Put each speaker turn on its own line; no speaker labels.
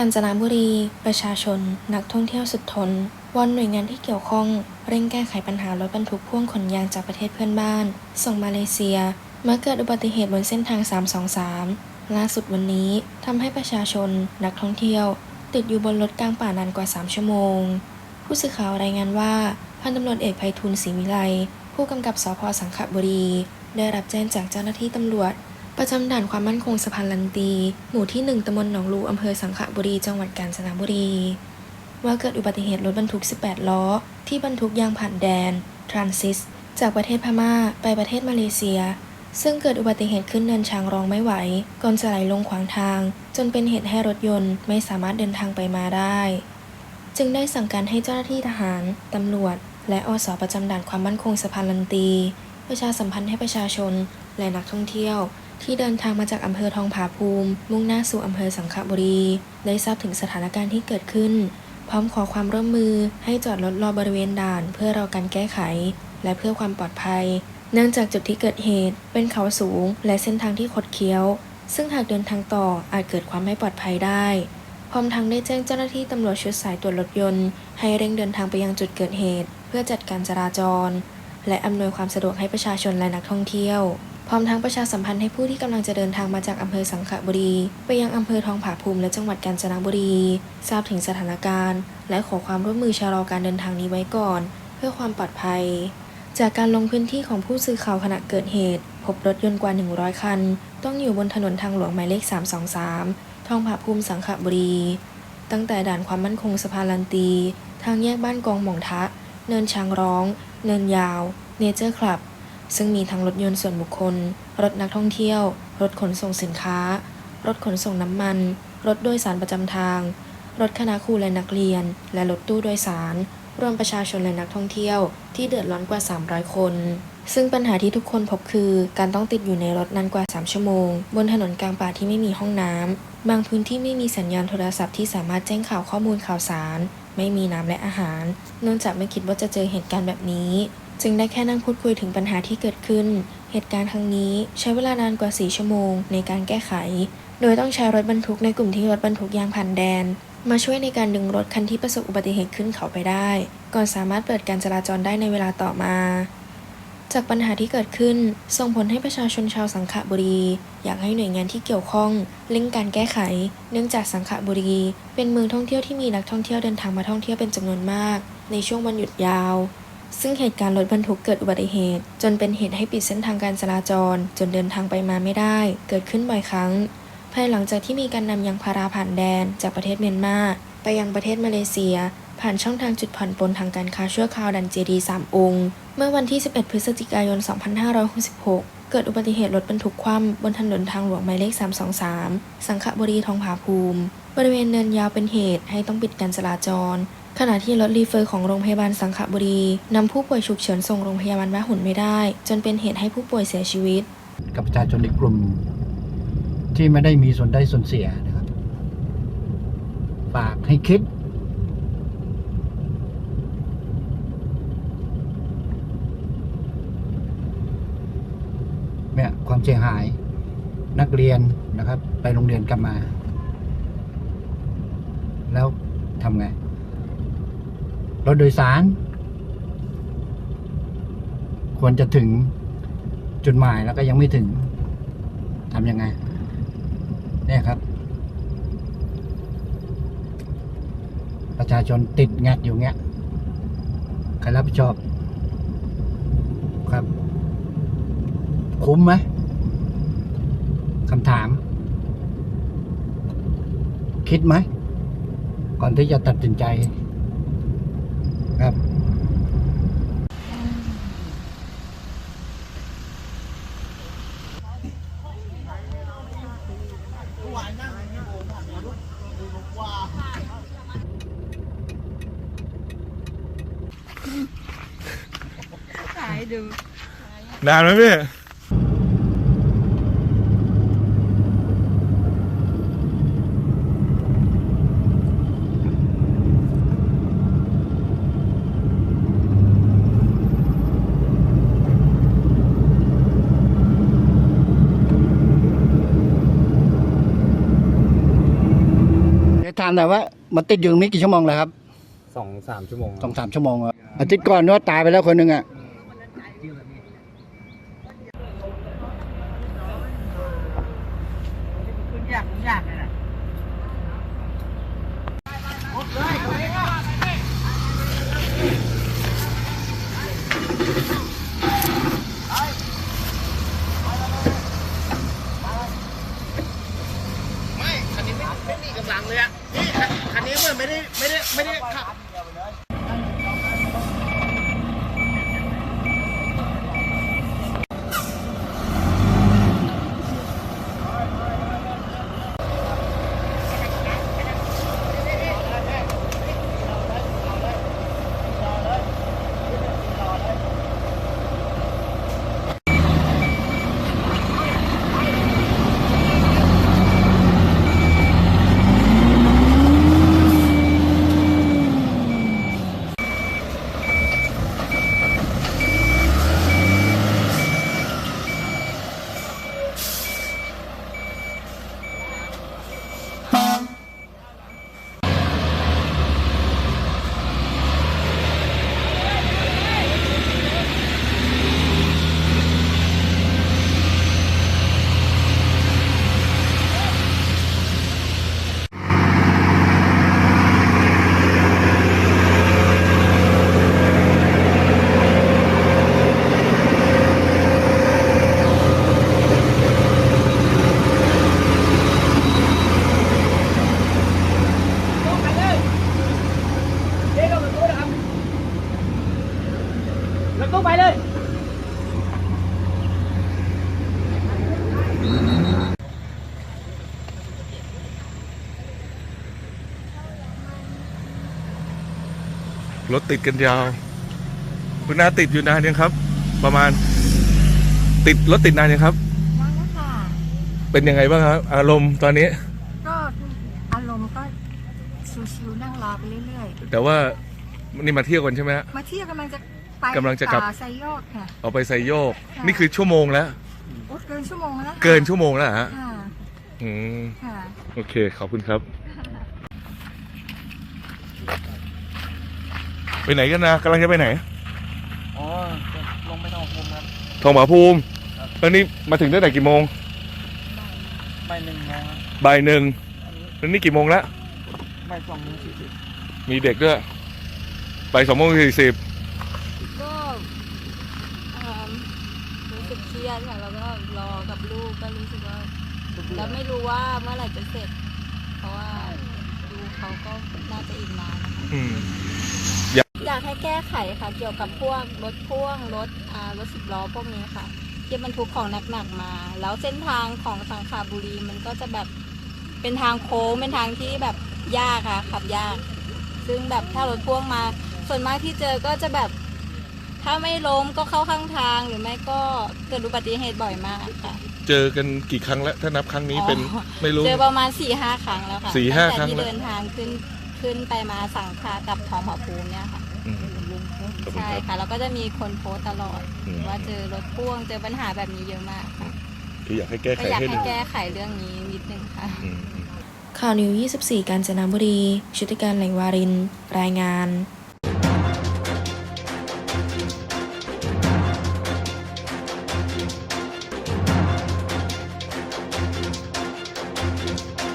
าญจนบุรี ประชาชน นักท่องเที่ยวสุดทนวอนหน่วยงานที่เกี่ยวข้อง เร่งแก้ไขปัญหารถบรรทุกพ่วงขนยางจากประเทศเพื่อนบ้าน ส่งมาเลเซีย เมื่อเกิดอุบัติเหตุบนเส้นทาง 323 ล่าสุดวันนี้ทำให้ประชาชน นักท่องเที่ยว ติดอยู่บนรถกลางป่านานกว่า 3 ชั่วโมง ผู้สื่อข่าวรายงานว่าพันตำรวจเอกไพฑูรย์ศรีวิไลผู้กำกับสพสังขบุรี ได้รับแจ้งจากเจ้าหน้าที่ตำรวจ ประจำด่านความมั่นคงสะพานลันตี หมู่ที่ 1ตำบลหนองลูอำเภอสังขบุรี จังหวัดกาญจนบุรี ว่าเกิดอุบัติเหตุรถบรรทุก 18 ล้อ ที่บรรทุกยางผ่านแดน ทรานซิส จากประเทศพม่า ไปประเทศมาเลเซีย ซึ่งเกิดอุบัติเหตุขึ้นเนินช้างรองไม่ไหว ก่อนจะไหลลงขวางทาง จนเป็นเหตุให้รถยนต์ไม่สามารถเดินทางไปมาได้ จึงได้สั่งการให้เจ้าหน้าที่ทหาร ตำรวจ และอสประจำด่านความมั่นคงสะพานลันตี ประชาสัมพันธ์ให้ประชาชน และนักท่องเที่ยว ที่เดินทางมาจากอำเภอทองผาภูมิ มุ่งหน้าสู่อำเภอสังขบุรี ได้ทราบถึงสถานการณ์ที่เกิดขึ้น พร้อมขอความร่วมมือให้จอดรถรอบริเวณด่าน เพื่อรอการแก้ไข และเพื่อความปลอดภัย เนื่องจากจุดที่เกิดเหตุเป็นเขาสูง และเส้นทางที่คดเคี้ยว ซึ่งหากเดินทางต่ออาจเกิดความไม่ปลอดภัยได้พร้อมทั้งได้แจ้งเจ้าหน้าที่ตำรวจชุดสายตรวจรถยนต์ ให้เร่งเดินทางไปยังจุดเกิดเหตุ เพื่อจัดการจราจร และอำนวยความสะดวกให้ประชาชนและนักท่องเที่ยว พร้อมทั้งประชาสัมพันธ์ให้ผู้ที่กำลังจะเดินทางมาจากอำเภอสังขบุรี ไปยังอำเภอทองผาภูมิและจังหวัดกาญจนบุรี ทราบถึงสถานการณ์ และขอความร่วมมือชะลอการเดินทางนี้ไว้ก่อน เพื่อความปลอดภัย จากการลงพื้นที่ของผู้สื่อข่าวขณะเกิดเหตุ พบรถยนต์กว่า 100 คัน ต้องอยู่บนถนนทางหลวงหมายเลข 323 ทองผาภูมิสังขบุรี ตั้งแต่ด่านความมั่นคงสะพานลันตี ทางแยกบ้านกองหม่องทะ เนินช้างร้อง เนินยาว เนเจอร์คลับ ซึ่งมีทั้งรถยนต์ส่วนบุคคล รถนักท่องเที่ยว รถขนส่งสินค้า รถขนส่งน้ำมัน รถโดยสารประจำทาง รถคณะครูและนักเรียน และรถตู้โดยสาร รวมประชาชนและนักท่องเที่ยว ที่เดือดร้อนกว่า 300 คน ซึ่งปัญหาที่ทุกคนพบคือ การต้องติดอยู่ในรถนานกว่า 3 ชั่วโมง บนถนนกลางป่าที่ไม่มีห้องน้ำบางพื้นที่ไม่มีสัญญาณโทรศัพท์ที่สามารถแจ้งข่าวข้อมูลข่าวสาร ไม่มีน้ำและอาหารเนื่องจากไม่คิดว่าจะเจอเหตุการณ์แบบนี้ จึงได้แค่นั่งพูดคุยถึงปัญหาที่เกิดขึ้น เหตุการณ์ครั้งนี้ใช้เวลานานกว่า 4 ชั่วโมงในการแก้ไข โดยต้องใช้รถบรรทุกในกลุ่มที่รถบรรทุกยางผ่านแดน มาช่วยในการดึงรถคันที่ประสบอุบัติเหตุขึ้นเขาไปได้ ก่อนสามารถเปิดการจราจรได้ในเวลาต่อมา จากปัญหาที่เกิดขึ้น ส่งผลให้ประชาชนชาวสังขบุรี อยากให้หน่วยงานที่เกี่ยวข้องเร่งการแก้ไข เนื่องจากสังขบุรี เป็นเมืองท่องเที่ยวที่มีนักท่องเที่ยวเดินทางมาท่องเที่ยวเป็นจำนวนมาก ในช่วงวันหยุดยาว ซึ่งเหตุการณ์รถบรรทุกเกิดอุบัติเหตุ จนเป็นเหตุให้ปิดเส้นทางการจราจร จนเดินทางไปมาไม่ได้ เกิดขึ้นบ่อยครั้ง ภายหลังจากที่มีการนำยางพาราผ่านแดนจากประเทศเมียนมา ไปยังประเทศมาเลเซีย ผ่านช่องทางจุดผ่อนปลนทางการค้าชั่วคราวดันเจดีสามองค์ เมื่อวันที่ 11 พฤศจิกายน 2566เกิดอุบัติเหตุรถบรรทุกคว่ำบนถนนทางหลวงหมายเลข 323 สังขบุรีทองผาภูมิ บริเวณเนินยาวเป็นเหตุให้ต้องปิดการจราจร ขณะที่รถรีเฟอร์ของโรงพยาบาลสังขบุรีนำผู้ป่วยฉุกเฉินส่งโรงพยาบาลแม่หุ่นไม่ได้ จนเป็นเหตุให้ผู้ป่วยเสียชีวิต
กับประชาชนอีกกลุ่มที่ไม่ได้มีส่วนได้ส่วนเสียนะครับฝากให้คิด เนี่ยความเสียหายนักเรียนนะครับ ไปโรงเรียนกลับมา แล้วทำไง รถโดยสาร ควรจะถึงจุดหมายแล้วก็ยังไม่ถึงทำยังไง เนี่ยครับ ประชาชนติดงัดอยู่เงี้ยใครรับผิดชอบครับ คุ้มไหมคำถาม คิดไหม ก่อนที่จะตัดสินใจ
ดู
นานไหมพี่
ถามหน่อยว่ามันติดอยู่ตรงนี้กี่ชั่วโมงแล้วครับ
สองสามชั่วโมง
สองสามชั่วโมงอะบอาทิตย์ก่อนนวดตายไปแล้วคนหนึ่งอะ
ไม่คันนี้ไม่ไม่มีกำลังเลยอะนี่คันคันนี้มันไม่ได้ไม่ได้ไม่ได้ขับ
รถติดกันยาว คุณนาติดอยู่นานยังครับ ประมาณ ติดรถติดนานยังครับ
นั่นนะคะ
เป็นยังไงบ้างครับ อารมณ์ตอนนี้
ก็อารมณ์ก็ชิวๆนั่งรอไปเรื่อย
แต่ว่านี่มาเที่ยวกันใช่ไหมฮะ
ๆ มาเที่ยวกำลังจะไป
กำลังจะกลับ
ป่าไซโยกค่ะ
เอาไปไซโยก
ค่ะ
นี่คือชั่วโมงแล้ว
โอ้เกินชั่วโมงแล้วค่ะ
เกินชั่วโมงแล้วเหรอฮะ
ค่ะ
อืม
ค่ะ
โอเค ขอบคุณครับ ไปไหนกันนะกำลังจะไปไหน
อ๋อจะลงไปทองคมครับ
ทองผาภูมิแล้วนี่มาถึงตั้งแต่กี่โมง
ไม่หนึ่งโมงครับ
บ่ายหนึ่งแล้วนี่กี่โมงแล้ว
ไม่สองโมงสี่สิบ
มีเด็กด้วยบ่ายสองโมงสี่สิบ
ก็เอิ่มรู้สึกเครียดค่ะแล้วก็รอกับลูกก็รู้สึกว่าแล้วไม่รู้ว่าเมื่อไหร่จะเสร็จ เพราะว่าดูเขาก็น่าจะอีกนานนะคะ
อืม
อยากให้แก้ไขค่ะ เกี่ยวกับพวกรถพ่วงรถอ่ารถสิบล้อพวกนี้ค่ะที่บรรทุกของหนักๆมา แล้วเส้นทางของสังขบุรีมันก็จะแบบเป็นทางโค้งเป็นทางที่แบบยากค่ะ ขับยาก ซึ่งแบบถ้ารถพ่วงมา ส่วนมากที่เจอก็จะแบบ ถ้าไม่ล้มก็เข้าข้างทางหรือไม่ก็เกิดอุบัติเหตุบ่อยมากค่ะ
เจอกันกี่ครั้งแล้วถ้านับครั้งนี้เป็น
อ๋อ
ไม่รู้
เจอประมาณสี่ห้าครั้งแล้วค่ะ
สี่ห้า
ตั้แต่
ครั้ง
ที่
แล้ว
เดินทางขึ้นขึ้นไปมาสังขะกับทองผาภูมิเนี่ยค่ะ
อืม ขอบคุณ
ใช่
ครับ
ค่ะแล้วก็จะมีคนโพสต์ตลอด
อืม
ว่าเจอรถพ่วงเจอปัญหาแบบนี้เยอะมากค่ะ
คืออยากให้แก้
ก็
ไข
อยาก
ให้
ให้
ดู
แก้ไขเรื่องนี้นิดนึงค่ะ
อืม
ข่าวนิว 24 กาญจนบุรี ชุติการแหล่งวาริน รายงาน